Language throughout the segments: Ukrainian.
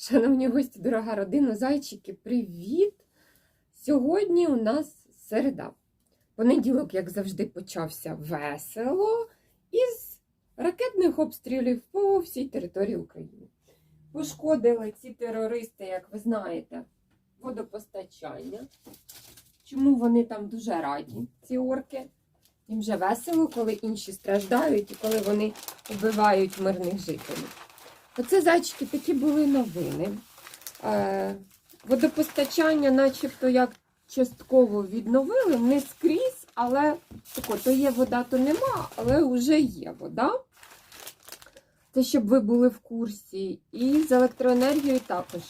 Шановні гості, дорога родина, зайчики, привіт! Сьогодні у нас середа. Понеділок, як завжди, почався весело із ракетних обстрілів по всій території України. Пошкодили ці терористи, як ви знаєте, водопостачання. Чому вони там дуже раді, ці орки? Їм вже весело, коли інші страждають і коли вони вбивають мирних жителів. Оце зайчики такі були новини. Е, водопостачання, начебто, як частково відновили, не скрізь, але тако, то є вода, то нема, але вже є вода. Це щоб ви були в курсі. І з електроенергією також.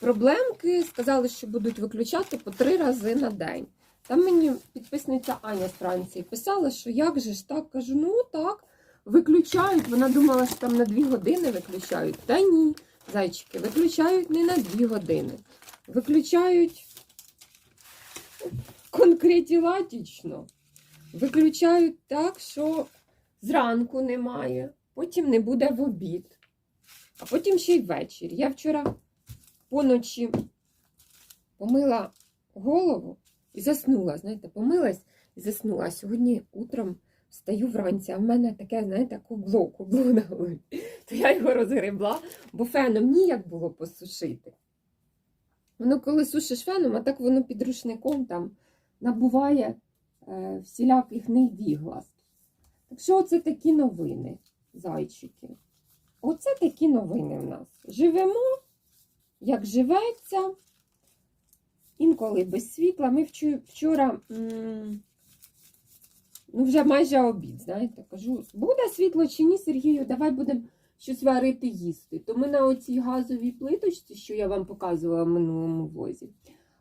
Проблемки сказали, що будуть виключати по три рази на день. Там мені підписниця Аня з Франції писала, що як же ж так? Кажу, ну так, виключають. Вона думала, що там на дві години виключають. Та ні, зайчики, виключають не на дві години. Виключають конкретілатічно. Виключають так, що зранку немає, потім не буде в обід, а потім ще й ввечері. Я вчора поночі помила голову і заснула. Знаєте, помилась і заснула. Сьогодні утром встаю вранці, а в мене таке, знаєте, кубло, кубло на голові. То я його розгребла, бо феном ніяк було посушити. Воно, коли сушиш феном, а так воно під рушником там набуває е, всіляких невігласт. Так що оце такі новини, зайчики. Оце такі новини в нас. Живемо, як живеться. Інколи без світла. Ми вчора, м, ну вже майже обід, знаєте, кажу, буде світло чи ні, Сергію, давай будемо щось варити їсти. То ми на оцій газовій плиточці, що я вам показувала в минулому влозі,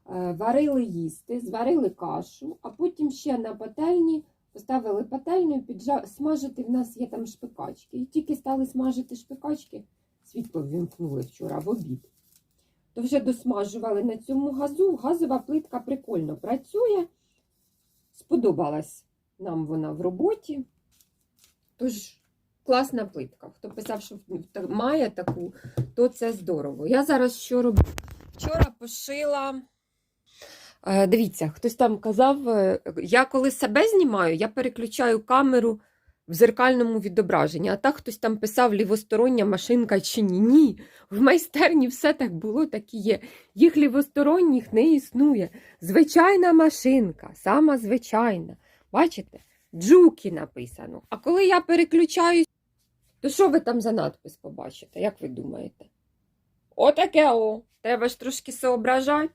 е, варили їсти, зварили кашу, а потім ще на пательні поставили пательню, піджа... смажити в нас є там шпикачки. І тільки стали смажити шпикачки, світло ввімкнули вчора в обід. То вже досмажували на цьому газу. Газова плитка прикольно працює. Сподобалась нам вона в роботі. Тож, класна плитка. Хто писав, що має таку, то це здорово. Я зараз що роблю? Вчора пошила. Е, Дивіться, хтось там казав, е, я коли себе знімаю, я переключаю камеру в зеркальному відображенні. А так хтось там писав лівостороння машинка чи ні. Ні. В майстерні все так було, так і є. Їх лівосторонніх не існує. Звичайна машинка, сама звичайна. Бачите? Джукі написано. А коли я переключаюсь, то що ви там за надпис побачите? Як ви думаєте? Отаке о. Треба ж трошки соображати.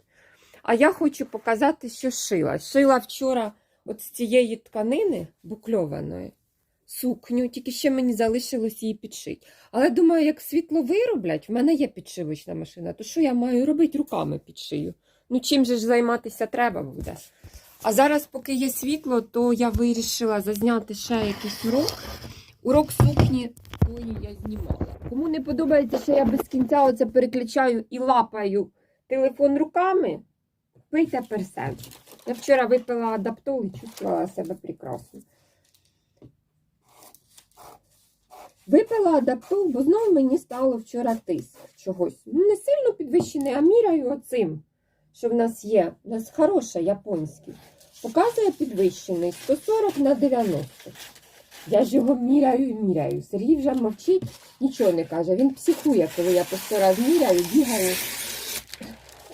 А я хочу показати, що шила. Шила вчора от з цієї тканини букльованої сукню, тільки ще мені залишилось її підшити. Але думаю, як світло вироблять, в мене є підшивочна машина, то що я маю робити руками підшию? Ну, чим же ж займатися треба буде? А зараз, поки є світло, то я вирішила зазняти ще якийсь урок. Урок сукні тої я знімала. Кому не подобається, що я без кінця оце переключаю і лапаю телефон руками, пийте персен. Я вчора випила адаптол і чувствувала себе прекрасно. Випила адаптол, бо знову мені стало вчора тиск чогось. Ну, не сильно підвищений, а міряю оцим, що в нас є. У нас хороше японський. Показує підвищений 140 на 90. Я ж його міряю і міряю. Сергій вже мовчить, нічого не каже. Він психує, коли я по сто раз міряю, бігаю.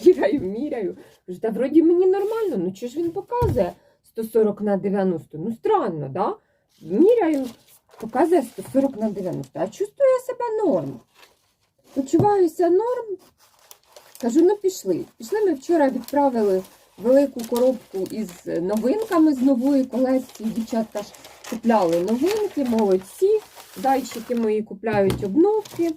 Міряю, міряю. Та вроді мені нормально, ну чого ж він показує 140 на 90? Ну странно, да? Міряю, показує 140 на 90. А чувствую я себе норм. Почуваюся норм. Кажу, ну пішли. Пішли ми вчора відправили велику коробку із новинками з нової колекції. Дівчатка ж купляли новинки, молодці. Зайчики мої купляють обновки.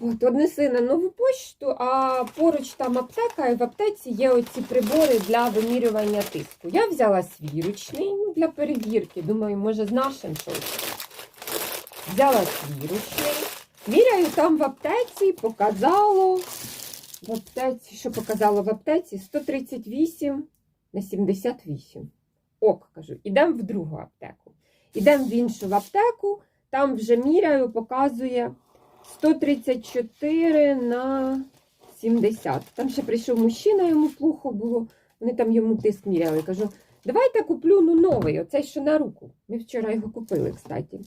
От, однесли на нову почту, а поруч там аптека, і в аптеці є оці прибори для вимірювання тиску. Я взяла свій ручний ну, для перевірки. Думаю, може з нашим щось. Взяла свій ручний. Міряю там в аптеці, показало. В аптеці, що показало в аптеці? 138 на 78. Ок, кажу, ідемо в другу аптеку. Ідемо в іншу в аптеку, там вже міряю, показує 134 на 70. Там ще прийшов мужчина, йому плохо було. Вони там йому тиск міряли. Кажу, давайте куплю ну, новий, оцей, що на руку. Ми вчора його купили, кстати.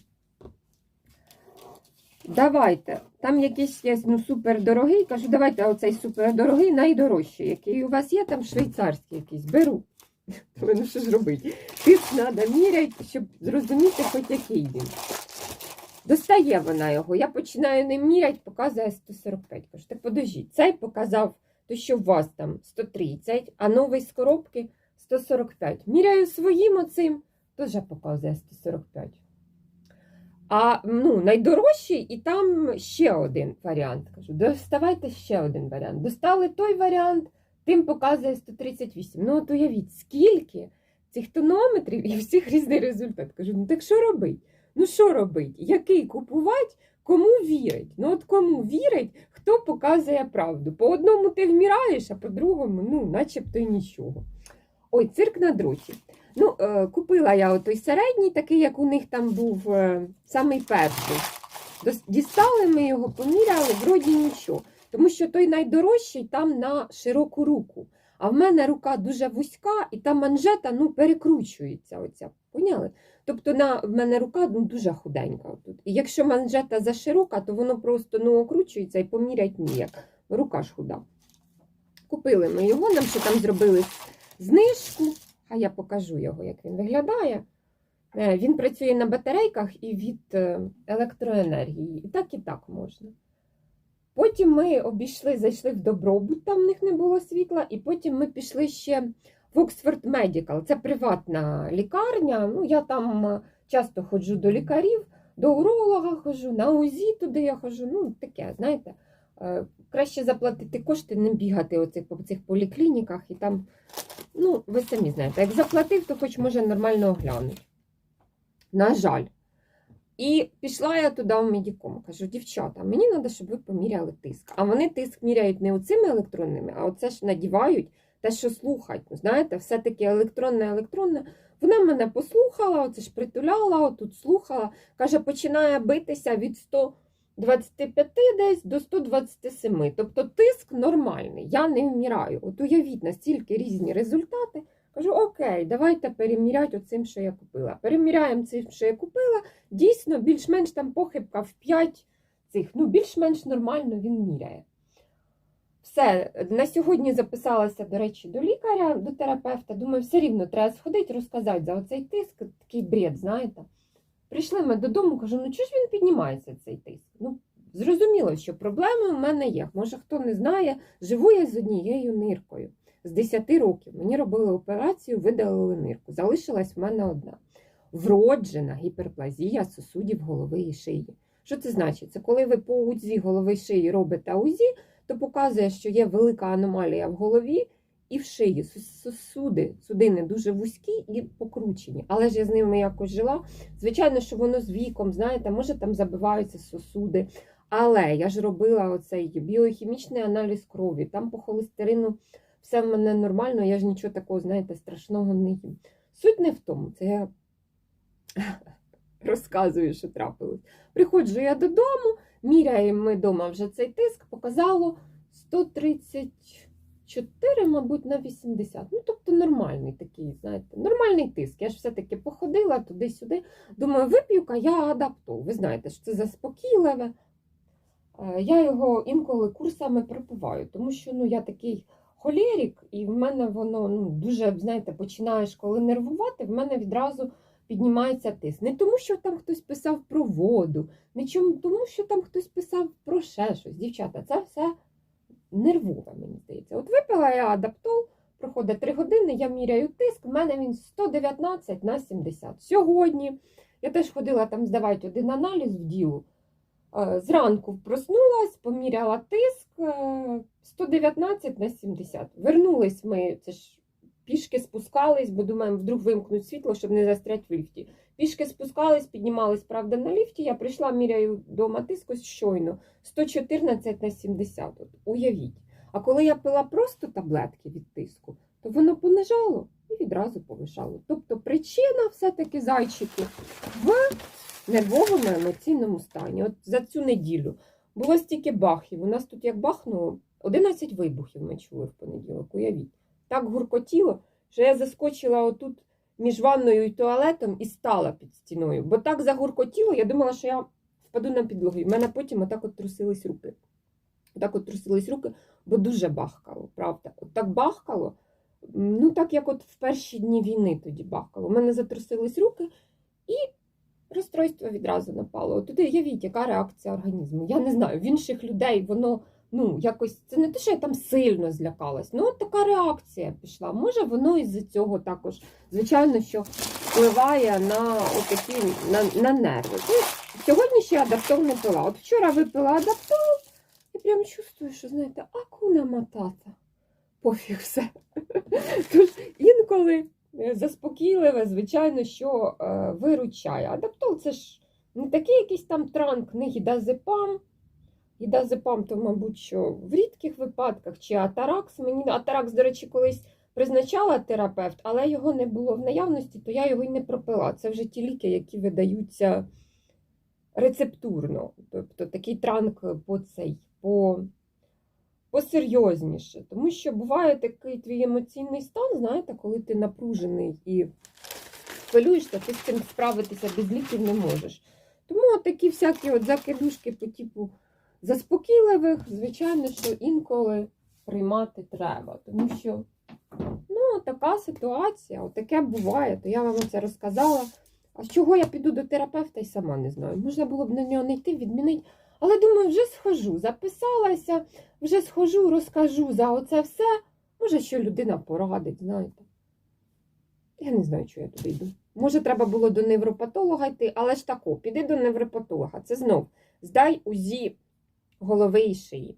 Давайте. Там якийсь є ну, супер дорогий. Кажу, давайте оцей супер дорогий, найдорожчий. Який у вас є, там швейцарський якийсь. Беру. Ну що ж робити? Тиск треба міряти, щоб зрозуміти, хоч який він. Достає вона його. Я починаю ним міряти, показує 145. Кажу, так подождіть, цей показав, то що у вас там 130, а новий з коробки 145. Міряю своїм оцим, теж показує 145. А ну, найдорожчий, і там ще один варіант. Кажу, доставайте ще один варіант. Достали той варіант, тим показує 138. Ну, от уявіть, скільки цих тонометрів і всіх різний результат. Кажу, ну так що робить? Ну що робить? Який купувати? Кому вірить? Ну от кому вірить, хто показує правду. По одному ти вмираєш, а по другому, ну, начебто й нічого. Ой, цирк на дроті. Ну, е, купила я той середній, такий, як у них там був е, самий перший. Дістали ми його, поміряли, вроді нічого. Тому що той найдорожчий там на широку руку. А в мене рука дуже вузька, і та манжета ну, перекручується. Оця. Поняли? Тобто на, в мене рука ну, дуже худенька. Отут. І якщо манжета заширока, то воно просто ну, окручується і помірять ніяк. Рука ж худа. Купили ми його, нам ще там зробили знижку. А я покажу його, як він виглядає. Е, Він працює на батарейках і від е, електроенергії. І так, і так можна. Потім ми обійшли, зайшли в добробут, там в них не було світла, і потім ми пішли ще в Oxford Medical. Це приватна лікарня. Ну, я там е, часто ходжу до лікарів, до уролога ходжу, на УЗІ туди я ходжу. Ну, таке, знаєте. Краще заплатити кошти, не бігати оцих, по цих поліклініках і там, ну, ви самі знаєте, як заплатив, то хоч може нормально оглянути. На жаль. І пішла я туди в медиком. Кажу, дівчата, мені треба, щоб ви поміряли тиск. А вони тиск міряють не оцими електронними, а оце ж надівають те, що слухають. Ну, знаєте, все-таки електронне, електронне. Вона мене послухала, оце ж притуляла, отут слухала. Каже, починає битися від 125 десь до 127. Тобто тиск нормальний, я не вмираю. От уявіть, настільки різні результати. Кажу, окей, давайте переміряти оцим, що я купила. Переміряємо цим, що я купила. Дійсно, більш-менш там похибка в 5 цих. Ну, більш-менш нормально він міряє. Все, на сьогодні записалася, до речі, до лікаря, до терапевта. Думаю, все рівно треба сходити, розказати за оцей тиск, такий бред, знаєте. Прийшли ми додому, кажу, ну чого ж він піднімається, цей тиск? Ну, зрозуміло, що проблеми в мене є. Може, хто не знає, живу я з однією ниркою. З 10 років мені робили операцію, видалили нирку. Залишилась в мене одна. Вроджена гіперплазія сосудів голови і шиї. Що це значить? Це коли ви по УЗІ голови шиї робите УЗІ, то показує, що є велика аномалія в голові і в шиї. Сосуди, судини дуже вузькі і покручені. Але ж я з ними якось жила. Звичайно, що воно з віком, знаєте, може там забиваються сосуди. Але я ж робила оцей біохімічний аналіз крові, там по холестерину все в мене нормально, я ж нічого такого, знаєте, страшного не їм. Суть не в тому, це я розказую, що трапилось. Приходжу я додому, міряємо ми вдома вже цей тиск, показало 134, мабуть, на 80. Ну, тобто нормальний такий, знаєте, нормальний тиск. Я ж все-таки походила туди-сюди. Думаю, вип'ю-ка я адаптол. Ви знаєте, що це заспокійливе. Е, Я його інколи курсами пропиваю, тому що ну, я такий холерік, і в мене воно ну, дуже, знаєте, починаєш коли нервувати, в мене відразу піднімається тиск. Не тому, що там хтось писав про воду, не тому, що там хтось писав про ще щось. Дівчата, це все нервове, мені здається. От випила я адаптол, проходить 3 години, я міряю тиск, в мене він 119 на 70. Сьогодні я теж ходила там здавати один аналіз в ділу. Е, Зранку проснулась, поміряла тиск е, 119 на 70. Вернулись ми, це ж пішки спускались, бо думаємо, вдруг вимкнуть світло, щоб не застрять в ліфті. Пішки спускались, піднімались, правда, на ліфті. Я прийшла, міряю вдома тиск ось щойно 114 на 70. От, уявіть. А коли я пила просто таблетки від тиску, то воно понижало і відразу повишало. Тобто причина все-таки зайчики в нервовому емоційному стані. От за цю неділю було стільки бахів. У нас тут як бахнуло, 11 вибухів ми чули в понеділок, уявіть. Так гуркотіло, що я заскочила отут між ванною і туалетом і стала під стіною. Бо так загуркотіло, я думала, що я впаду на підлогу. В мене потім отак от трусились руки. Отак от трусились руки, бо дуже бахкало, правда. От так бахкало, ну так як от в перші дні війни тоді бахкало. У мене затрусились руки і розстройство відразу напало. Туди явіть, яка реакція організму. Я не знаю, в інших людей воно ну, якось це не те, що я там сильно злякалась. Ну, от така реакція пішла. Може, воно із-за цього також, звичайно, що впливає на отакі на, на нерви. Ну, сьогодні ще адаптов не пила. От вчора випила адаптов і прям чувствую, що знаєте, акуна матата. Пофіг все. Тож інколи е, заспокійливе, звичайно, що е, виручає. Адаптол це ж не такий якийсь там транк, не гідазепам. Гідазепам, то, мабуть, що в рідких випадках, чи атаракс. Мені атаракс, до речі, колись призначала терапевт, але його не було в наявності, то я його й не пропила. Це вже ті ліки, які видаються рецептурно. Тобто такий транк по цей, по, посерйозніше. Тому що буває такий твій емоційний стан, знаєте, коли ти напружений і хвилюєшся, ти з цим справитися без ліків не можеш. Тому такі всякі от закидушки по типу заспокійливих, звичайно, що інколи приймати треба. Тому що ну, така ситуація, таке буває, то я вам це розказала. А з чого я піду до терапевта і сама не знаю. Можна було б на нього не йти, відмінити. Але думаю, вже схожу, записалася, вже схожу, розкажу за оце все. Може, що людина порадить, знаєте. Я не знаю, що я туди йду. Може, треба було до невропатолога йти, але ж тако, піди до невропатолога. Це знов здай УЗІ голови і шиї,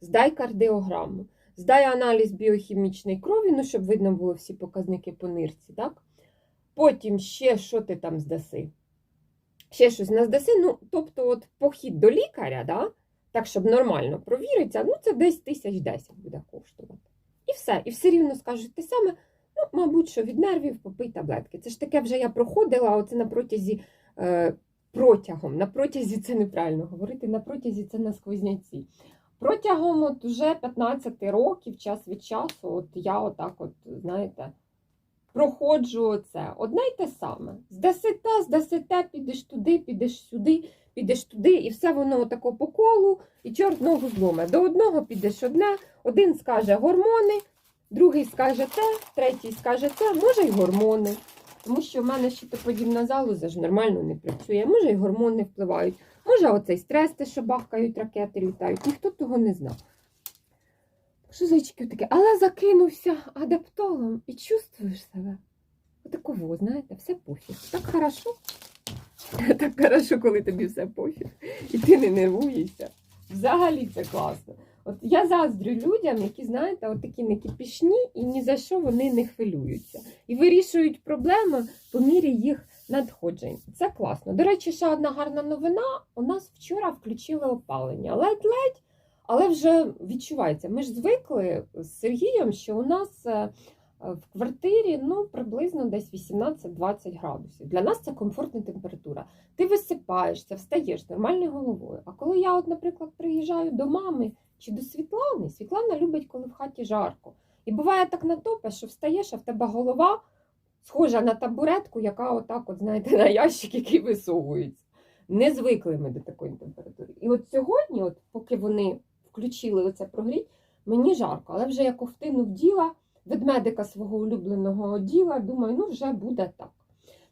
здай кардіограму, здай аналіз біохімічної крові, ну, щоб видно було всі показники по нирці, так? Потім ще що ти там здаси? Ще щось не здаси. Ну, тобто, от похід до лікаря, да? так, щоб нормально провіритися, ну, це десь тисяч десять буде коштувати. І все. І все рівно скажуть те саме, ну, мабуть, що від нервів попий таблетки. Це ж таке вже я проходила, оце на протязі. Протягом, на протязі це неправильно говорити, на протязі це на сквозняці. Протягом от уже 15 років, час від часу, от я отак, от, знаєте, проходжу це одне й те саме. Здасите, здасите, підеш туди, підеш сюди, підеш туди, і все воно отако по колу, і чорт ногу зломе. До одного підеш одне, один скаже гормони, другий скаже те, третій скаже те, може й гормони. Тому що в мене щитоподібна залоза ж нормально не працює. Може, і гормони впливають. Може, оцей стрес, те, що бахкають ракети, літають. Ніхто того не знав. Що зайчики таке? Але закинувся адаптолом і чувствуєш себе. Отаково, знаєте, все пофіг. Так хорошо. Так хорошо, коли тобі все пофіг. І ти не нервуєшся. Взагалі це класно. От я заздрю людям, які, знаєте, от такі не кипішні і ні за що вони не хвилюються. І вирішують проблеми по мірі їх надходжень. Це класно. До речі, ще одна гарна новина. У нас вчора включили опалення. Ледь-ледь, але вже відчувається. Ми ж звикли з Сергієм, що у нас е, в квартирі ну, приблизно десь 18-20 градусів. Для нас це комфортна температура. Ти висипаєшся, встаєш нормальною головою. А коли я, от, наприклад, приїжджаю до мами чи до Світлани, Світлана любить, коли в хаті жарко. І буває так натопе, що встаєш, а в тебе голова схожа на табуретку, яка отак, от, знаєте, на ящик, який висовується. Не звикли ми до такої температури. І от сьогодні, от, поки вони включили оце прогріть, мені жарко, але вже я ковтину вділа ведмедика свого улюбленого діла, думаю, ну вже буде так.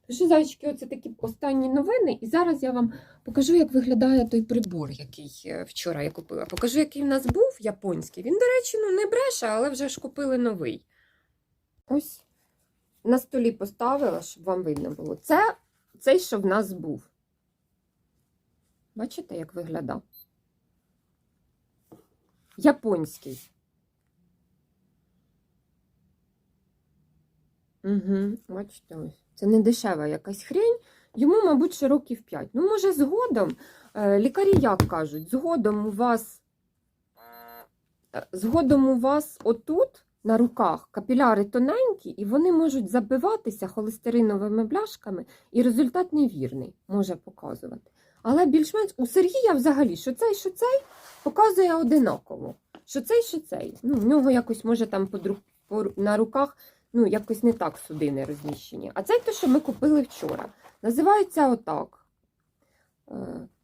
Тож, зайчики, оце такі останні новини, і зараз я вам покажу, як виглядає той прибор, який е, вчора я купила. Покажу, який в нас був японський. Він, до речі, ну не бреше, але вже ж купили новий. Ось на столі поставила, щоб вам видно було. Це цей, що в нас був. Бачите, як виглядав? Японський. Угу, бачите, ось. Це не дешева якась хрень. Йому, мабуть, ще років 5. Ну, може, згодом, е, лікарі як кажуть, згодом у вас, е, згодом у вас отут на руках капіляри тоненькі, і вони можуть забиватися холестериновими бляшками, і результат невірний може показувати. Але більш-менш у Сергія взагалі, що цей, що цей, показує одинаково. Що цей, що цей. Ну, в нього якось може там на руках ну, якось не так судини розміщені. А цей те, що ми купили вчора. Називається отак. Е,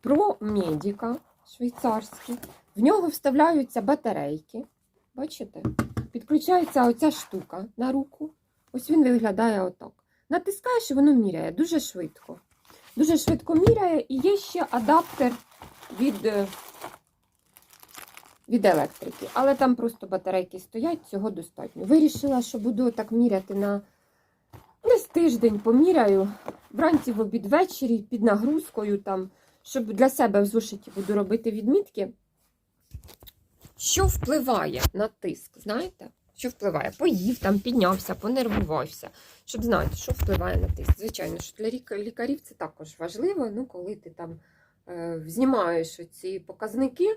Про медіка швейцарський. В нього вставляються батарейки. Бачите? Підключається оця штука на руку. Ось він виглядає отак. Натискаєш і воно міряє дуже швидко. Дуже швидко міряє, і є ще адаптер від, е, від електрики. Але там просто батарейки стоять, цього достатньо. Вирішила, що буду так міряти на десь тиждень поміряю. Вранці в обід ввечері під нагрузкою, там, щоб для себе в зошиті буду робити відмітки. Що впливає на тиск, знаєте? Що впливає? Поїв, там, піднявся, понервувався. Щоб знати, що впливає на тиск. Звичайно, що для лікарів це також важливо, ну, коли ти там е, знімаєш ці показники,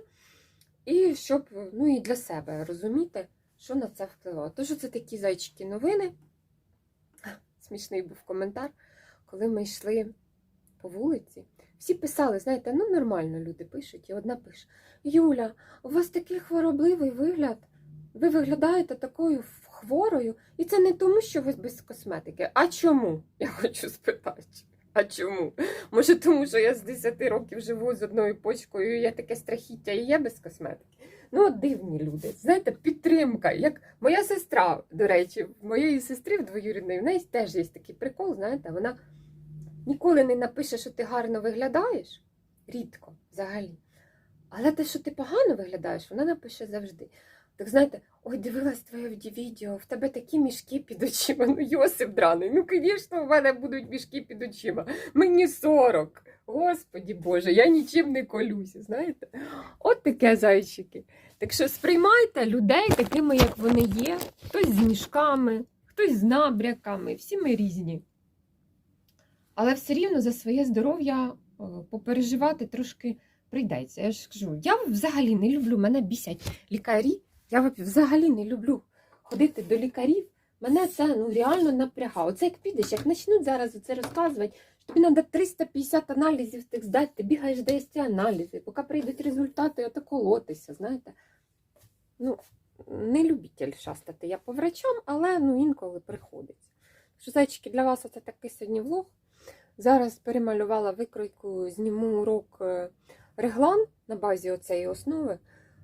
і щоб ну, і для себе розуміти, що на це впливає. Тож це такі зайчики новини. Смішний був коментар, коли ми йшли по вулиці. Всі писали, знаєте, ну нормально люди пишуть, і одна пише: Юля, у вас такий хворобливий вигляд. Ви виглядаєте такою хворою, і це не тому, що ви без косметики. А чому? Я хочу спитати. А чому? Може, тому що я з 10 років живу з одною почкою, і я таке страхіття і є без косметики. Ну, дивні люди. Знаєте, підтримка. Як моя сестра, до речі, моєї сестри двоюрідної, в неї теж є такий прикол, знаєте, вона ніколи не напише, що ти гарно виглядаєш. Рідко взагалі. Але те, що ти погано виглядаєш, вона напише завжди. Так знаєте, ой, дивилась твоє відео, в тебе такі мішки під очима. Ну, Йосип драний. Ну, звісно, в мене будуть мішки під очима. Мені 40. Господі Боже, я нічим не колюся, знаєте? От таке зайчики. Так що сприймайте людей такими, як вони є. Хтось з мішками, хтось з набряками, всі ми різні. Але все рівно за своє здоров'я попереживати трошки прийдеться. Я ж кажу, я взагалі не люблю, мене бісять лікарі. Я взагалі не люблю ходити до лікарів. Мене це ну, реально напрягає. Оце як підеш, як почнуть зараз це розказувати, що тобі треба 350 аналізів тих здати, ти бігаєш десь ці аналізи, поки прийдуть результати, ото колотися, знаєте. Ну, не любитель шастати я по врачам, але ну, інколи приходиться. Що, зайчики, для вас це такий сьогодні влог. Зараз перемалювала викройку, зніму урок е, реглан на базі оцеї основи.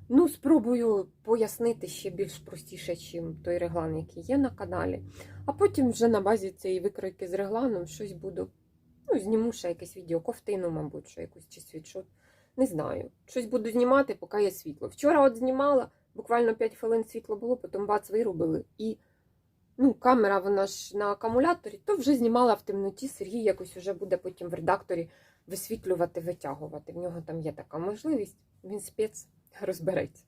Ну, спробую пояснити ще більш простіше, чим той реглан, який є на каналі. А потім вже на базі цієї викройки з регланом щось буду. Ну, зніму ще якесь відео, ковтину, мабуть, що якусь чи світшот. Не знаю. Щось буду знімати, поки є світло. Вчора от знімала, буквально 5 хвилин світло було, потім бац вирубили. І ну, камера вона ж на акумуляторі, то вже знімала в темноті. Сергій якось вже буде потім в редакторі висвітлювати, витягувати. В нього там є така можливість. Він спец розбереться.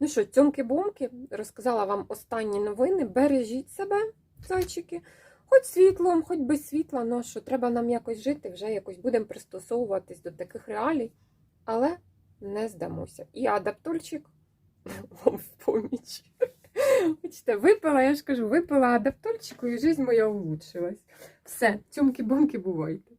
Ну що, цьомки-бомки, розказала вам останні новини. Бережіть себе, зайчики. Хоч світлом, хоч без світла, ну що треба нам якось жити, вже якось будемо пристосовуватись до таких реалій, але не здамося. І адаптольчик вам в поміч. Бачите, випила, я ж кажу, випила адаптольчику, і життя моя улучшилась. Все, цьомки-бомки бувайте.